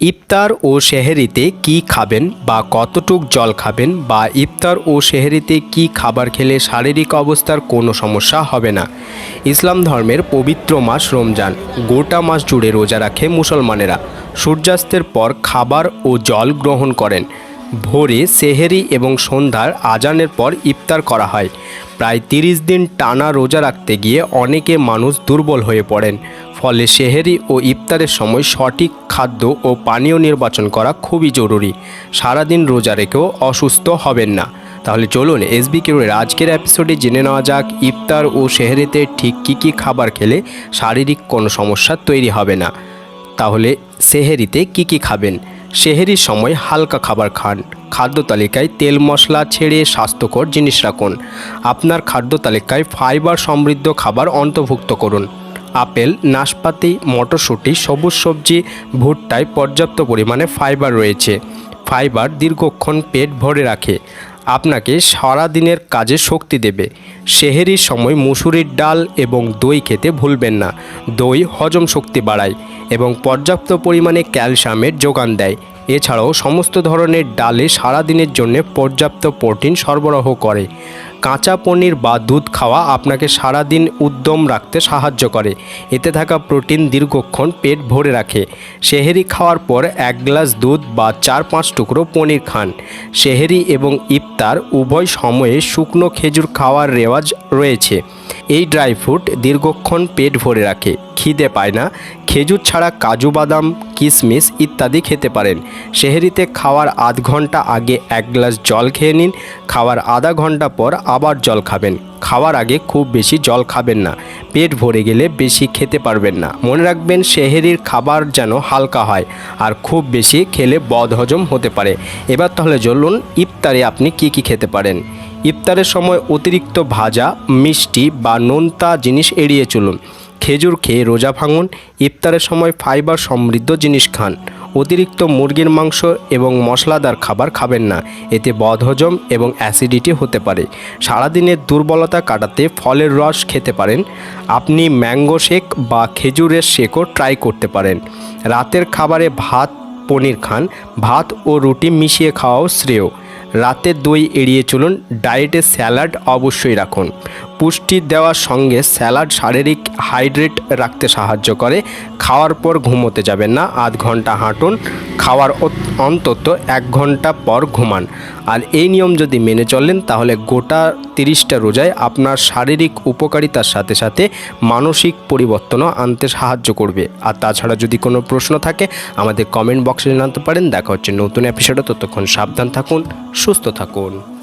ইফতার ও সেহেরিতে কি খাবেন বা কতটুক জল খাবেন বা ইফতার ও সেহেরিতে কি খাবার খেলে শারীরিক অবস্থার কোনো সমস্যা হবে না? ইসলাম ধর্মের পবিত্র মাস রমজান। গোটা মাস জুড়ে রোজা রাখে মুসলমানেরা। সূর্যাস্তের পর খাবার ও জল গ্রহণ করেন। ভোরে সেহেরি এবং সন্ধ্যার আজানের পর ইফতার করা হয়। প্রায় তিরিশ দিন টানা রোজা রাখতে গিয়ে অনেকে মানুষ দুর্বল হয়ে পড়েন। ফলে সেহেরি ও ইফতারের সময় সঠিক খাদ্য ও পানীয় নির্বাচন করা খুবই জরুরি। সারাদিন রোজা রেখেও অসুস্থ হবেন না। তাহলে চলুন এসবি কিউরের আজকের এপিসোডে জেনে নেওয়া যাক, ইফতার ও সেহেরিতে ঠিক কী কী খাবার খেলে শারীরিক কোনো সমস্যা তৈরি হবে না। তাহলে সেহেরিতে কি কি খাবেন? সেহেরির সময় হালকা খাবার খান। খাদ্য তালিকায় তেল মশলা ছেড়ে স্বাস্থ্যকর জিনিস রাখুন। আপনার খাদ্য তালিকায় ফাইবার সমৃদ্ধ খাবার অন্তর্ভুক্ত করুন। আপেল, নাশপাতি, মটরশুঁটি, সবুজ সবজি, ভুট্টায় পর্যাপ্ত পরিমাণে ফাইবার রয়েছে। ফাইবার দীর্ঘক্ষণ পেট ভরে রাখে। আপনাকে সারা দিনের কাজে শক্তি দেবে। সেহেরির সময় মুসুরির ডাল এবং দই খেতে ভুলবেন না। দই হজম শক্তি বাড়ায় এবং পর্যাপ্ত পরিমাণে ক্যালসিয়ামের যোগান দেয়। এছাড়াও সমস্ত ধরনের ডালে সারাদিনের জন্য পর্যাপ্ত প্রোটিন সরবরাহ করে। কাঁচা পনির বা দুধ খাওয়া আপনাকে সারাদিন উদ্যম রাখতে সাহায্য করে। এতে থাকা প্রোটিন দীর্ঘক্ষণ পেট ভরে রাখে। সেহেরি খাওয়ার পর এক গ্লাস দুধ বা চার পাঁচ টুকরো পনির খান। সেহেরি এবং ইফতার উভয় সময়ে শুকনো খেজুর খাওয়ার রেওয়াজ রয়েছে। এই ড্রাই ফ্রুট দীর্ঘক্ষণ পেট ভরে রাখে। খিদে পায় না, খেজুর ছাড়া কাজু বাদাম, কিশমিশ ইত্যাদি খেতে পারেন। সেহেরিতে খাওয়ার আধ ঘণ্টা আগে এক গ্লাস জল খেয়ে নিন, খাওয়ার আধা ঘণ্টা পর আবার জল খাবেন। খাওয়ার আগে খুব বেশি জল খাবেন না, পেট ভরে গেলে বেশি খেতে পারবেন না। মনে রাখবেন সেহেরির খাবার যেন হালকা হয়, আর খুব বেশি খেলে বদহজম হতে পারে। এবার তাহলে চলুন ইফতারে আপনি কি কি খেতে পারেন? ইফতারের সময় অতিরিক্ত ভাজা, মিষ্টি বা নোনতা জিনিস এড়িয়ে চলুন। খেজুর খেয়ে রোজা ভাঙুন, ইফতারের সময় ফাইবার সমৃদ্ধ জিনিস খান। অতিরিক্ত মুরগির মাংস এবং মশলাদার খাবার খাবেন না। এতে বদহজম এবং অ্যাসিডিটি হতে পারে। সারাদিনের দুর্বলতা কাটাতে ফলের রস খেতে পারেন। আপনি ম্যাঙ্গো শেক বা খেজুরের শেকও ট্রাই করতে পারেন। রাতের খাবারে ভাত, পনির খান। ভাত ও রুটি মিশিয়ে খাওয়াও শ্রেয়। রাতে দই এড়িয়ে চলুন। ডায়েটে স্যালাড অবশ্যই রাখুন। পুষ্টি দেওয়ার সঙ্গে স্যালাড, শারীরিক হাইড্রেট রাখতে সাহায্য করে। খাওয়ার পর ঘুমোতে যাবেন না, আধ ঘণ্টা হাঁটুন। খাওয়ার অন্তত এক ঘণ্টা পর ঘুমান। আর এই নিয়ম যদি মেনে চলেন, তাহলে গোটা তিরিশটা রোজায় আপনার শারীরিক উপকারিতার সাথে সাথে মানসিক পরিবর্তনও আনতে সাহায্য করবে। আর তাছাড়া যদি কোনো প্রশ্ন থাকে, আমাদের কমেন্ট বক্সে জানাতে পারেন। দেখা হচ্ছে নতুন এপিসোডে। ততক্ষণ সাবধান থাকুন, সুস্থ থাকুন।